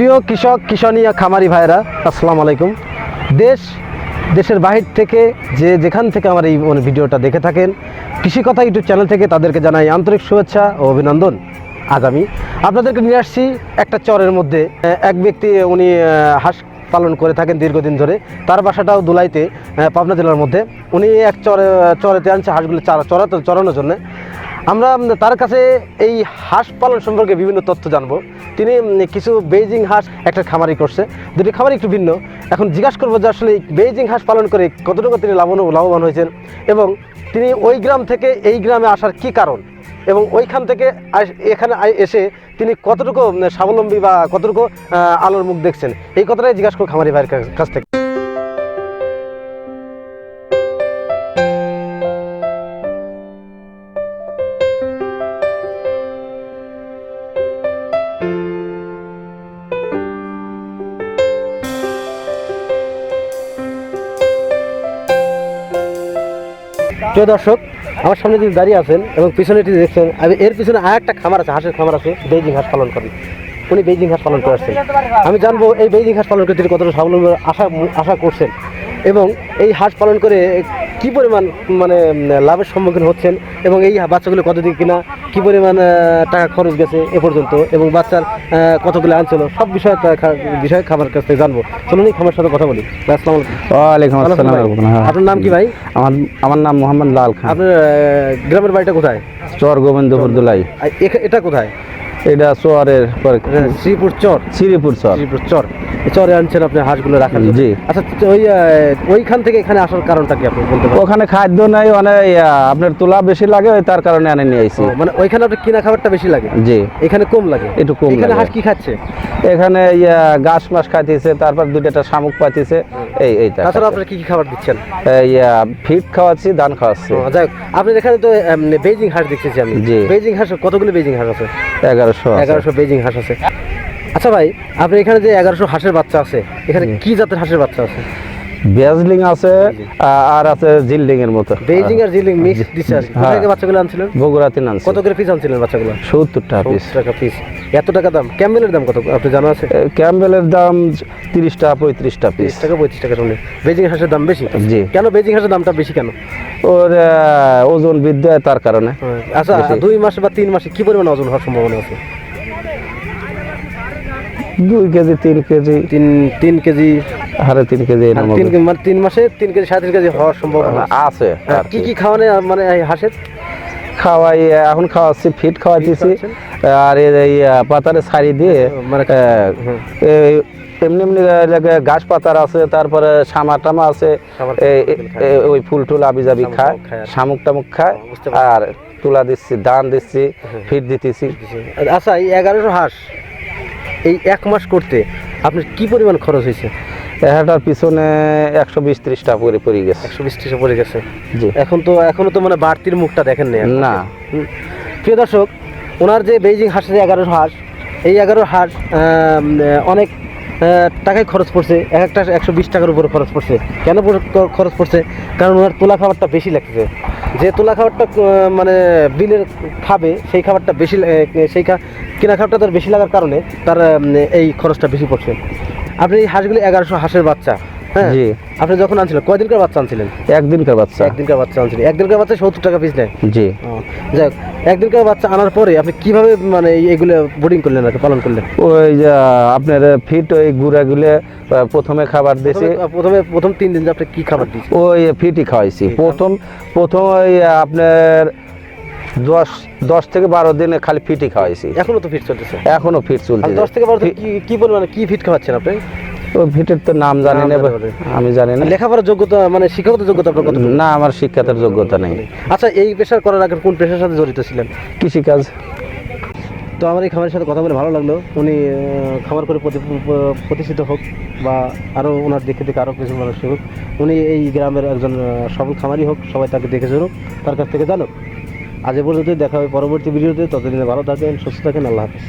প্রিয় কৃষক কিষানিয়া খামারি ভাইরা আসসালামু আলাইকুম। দেশ, দেশের বাহির থেকে যে যেখান থেকে আমার এই মানে ভিডিওটা দেখে থাকেন কৃষি কথা ইউটিউব চ্যানেল থেকে তাদেরকে জানাই আন্তরিক শুভেচ্ছা ও অভিনন্দন। আগামী আপনাদেরকে নিয়ে আসছি একটা চরের মধ্যে। এক ব্যক্তি, উনি হাঁস পালন করে থাকেন দীর্ঘদিন ধরে। তার বাসাটাও দুলাইতে পাবনা জেলার মধ্যে। উনি এক চরে, চরেতে আনছে হাঁসগুলো চড়াতে চড়ানোর জন্য। আমরা তার কাছে এই হাঁস পালন সম্পর্কে বিভিন্ন তথ্য জানব। তিনি কিছু বেইজিং হাঁস একটা খামারি করছে। দুটি খামারি একটু ভিন্ন। এখন জিজ্ঞাসা করব যে আসলে বেইজিং হাঁস পালন করে কতটুকু তিনি লাভবান লাভবান হয়েছেন এবং তিনি ওই গ্রাম থেকে এই গ্রামে আসার কি কারণ? এবং ওইখান থেকে এখানে এসে তিনি কতটুকু স্বাবলম্বী বা কতটুকু আলোর মুখ দেখছেন? এই কথাটাই জিজ্ঞাসা করব খামারি ভাইয়ের কাছ থেকে। প্রিয় দর্শক, আমার সামনে যদি দাঁড়িয়ে আছেন এবং পিছনে এটি দেখছেন, আমি এর পিছনে আর একটা খামার আছে, হাঁসের খামার আছে, বেইজিং হাঁস পালন করেন। উনি বেজিং হাঁস পালন করে আসছেন আমি জানব এই বেজিং হাঁস পালন করে তিনি কতটা স্বাবলম্বী আশা আশা করছেন। এবং এই হাঁস পালন করে কি পরিমাণ মানে লাভের সম্মুখীন হচ্ছেন এবং এই বাচ্চাগুলো কতদিন কিনা কি পরিমাণ টাকা খরচ গেছে এ পর্যন্ত এবং বাচ্চার কতগুলো আনছিল সব বিষয়ে বিষয়ে খাবার কাছ থেকে জানব। চলুন এই খামার সাথে কথা বলি। আলাইকুম। আপনার নাম কি ভাই? আমার আমার নাম মোহাম্মদ লাল খান। আপনার গ্রামের বাড়িটা কোথায়? চর গোবিন্দপুর দুলাই। এটা কোথায়? এটা চরের শ্রীপুর চর। শ্রীপুর চর। শ্রীপুর চর। চরে আনছেন আপনি হাঁসগুলো রাখার জন্য। জি। আচ্ছা ওই ওইখান থেকে এখানে আসার কারণটা কি আপনি বলতে পারেন? ওখানে খাদ্য নাই মানে আপনার তুলা বেশি লাগে তার কারণে আনে নিয়ে আইছি। মানে ওইখানে কিনা খাবারটা বেশি লাগে? জি। এখানে কম লাগে? একটু কম এখানে হাঁস কি খাচ্ছে? এখানে ঘাস মাস খাইতেছে তারপর দুইটা শামুক পাইতেছে এই এইটা তাছাড়া আপনারা কি কি খাবার দিচ্ছেন? ইয়া ফিট খাওয়াচ্ছি ধান খাওয়াচ্ছি। যাই হোক আপনার এখানে তো বেইজিং হাঁস দেখতেছি আমি। জি। বেইজিং হাঁস কতগুলো বেইজিং হাঁস আছে? এগারোশো। এগারোশো বেইজিং হাঁস আছে। আচ্ছা ভাই আপনি এখানে যে এগারোশো হাঁসের বাচ্চা আছে এখানে কি জাতের হাঁসের বাচ্চা আছে? বেজলিং আছে আর আছে জিল্ডিং এর মতো। বেইজিং আর জিলিং মিক্স আর কোথা হ্যাঁ। থেকে বাচ্চাগুলো আনছিলেন বগুড়াতে নানছি কত করে পিস আনছিলেন বাচ্চাগুলো? সত্তর টাকা পিস টাকা পিস এত টাকা দাম? ক্যাম্বেলের দাম কত আপনি জানা আছে? ক্যাম্বেলের দাম তিরিশ টাকা পঁয়ত্রিশ টাকা পিস তিরিশ টাকা পঁয়ত্রিশ টাকা শুনে বেজিং হাঁসের দাম বেশি? জি। কেন বেজিং হাঁসের দামটা বেশি কেন? ওর ওজন বৃদ্ধি হয় তার কারণে। আচ্ছা বেশি। দুই মাসে বা তিন মাসে কি পরিমাণ ওজন হওয়ার সম্ভাবনা আছে? দুই কেজি তিন কেজি। তিন তিন কেজি। সাড়ে তিন কেজি। তিন কেজি মানে তিন মাসে তিন কেজি সাড়ে তিন কেজি হওয়ার সম্ভাবনা আছে। কি কি। খাওয়ানে মানে হাঁসের? খাওয়াই এখন খাওয়াচ্ছি ফিট খাওয়াচ্ছি আর এই পাতারে ছাড়ি দিয়ে মানে এই এমনি এমনি ঘাস পাতার আছে তারপরে শামা টামা আছে ওই ফুল টুল আবি যাবি খায় শামুক টামুক খায়। আর তুলা দিচ্ছি ধান দিচ্ছি ফিট দিতেছি। আচ্ছা এই এগারোশো হাঁস। এই এক মাস করতে আপনার কি পরিমাণ খরচ হয়েছে? এটার পিছনে একশো বিশ ত্রিশ টাকা করে পড়ে গেছে। একশো বিশ ত্রিশটা পড়ে গেছে। জি। এখন তো এখনও তো মানে বাড়তির মুখটা দেখেন না। না প্রিয় দর্শক ওনার যে বেইজিং হাঁসের এগারো হাঁস এই এগারো হাঁস অনেক টাকায় খরচ পড়ছে। এক একটা একশো বিশ টাকার উপরে খরচ পড়ছে। কেন খরচ পড়ছে? কারণ ওনার তোলা খাবারটা বেশি লাগছে যে তোলা খাবারটা মানে বিলের খাবে, সেই খাবারটা বেশি সেই কেনা খাবারটা তার বেশি লাগার কারণে তার এই খরচটা বেশি পড়ছে। আপনি এই হাঁসগুলি এগারোশো হাঁসের বাচ্চা। হ্যাঁ। জি। আপনি যখন আনছিলেন কয়দিনকার বাচ্চা আনছিলেন? একদিনকার বাচ্চা। একদিনকার বাচ্চা আনছিলেন। একদিনকার বাচ্চা সত্তর টাকা পিস নেয়? জি। যাই একদিনকার বাচ্চা আনার পরে আপনি কীভাবে মানে এইগুলো বোর্ডিং করলেন আর পালন করলেন? ওই যে আপনার ফিট ওই গুঁড়াগুলো প্রথমে খাবার দিয়েছি প্রথমে- প্রথমে তিন দিন আপনি কি খাবার দিয়েছেন? ওই ফিটই খাওয়াইছি। প্রথম প্রথম ওই আপনার দশ দশ থেকে বারো দিনে খালি ফিটই খাওয়াইছি। এখনও তো ফিট চলতেছে? এখনও ফিট চলছে দশ থেকে বারো কি কি পরিমাণে কি ফিট খাওয়াচ্ছেন আপনি? ওই ফিটের তো নাম জানি না আমি জানি না। লেখাপড়ার যোগ্যতা মানে শিক্ষাগত যোগ্যতা আপনার কত না আমার শিক্ষাতের যোগ্যতা নেই। আচ্ছা এই পেশার করার আগে কোন পেশার সাথে জড়িত ছিলেন? কৃষিকাজ। তো আমার এই খামারের সাথে কথা বলে ভালো লাগল। উনি খামার করে প্রতি- প্রতিষ্ঠিত হোক বা আরও ওনার দেখে দেখে আরও কিছু মানুষ হোক উনি এই গ্রামের একজন সফল খামারি হোক সবাই তাকে দেখে জানুক তার কাছ থেকে জানুক। আজ পর্যন্ত দেখা হবে পরবর্তী ভিডিওতে। ততদিনে ভালো থাকেন সুস্থ থাকেন আল্লাহ হাফিজ।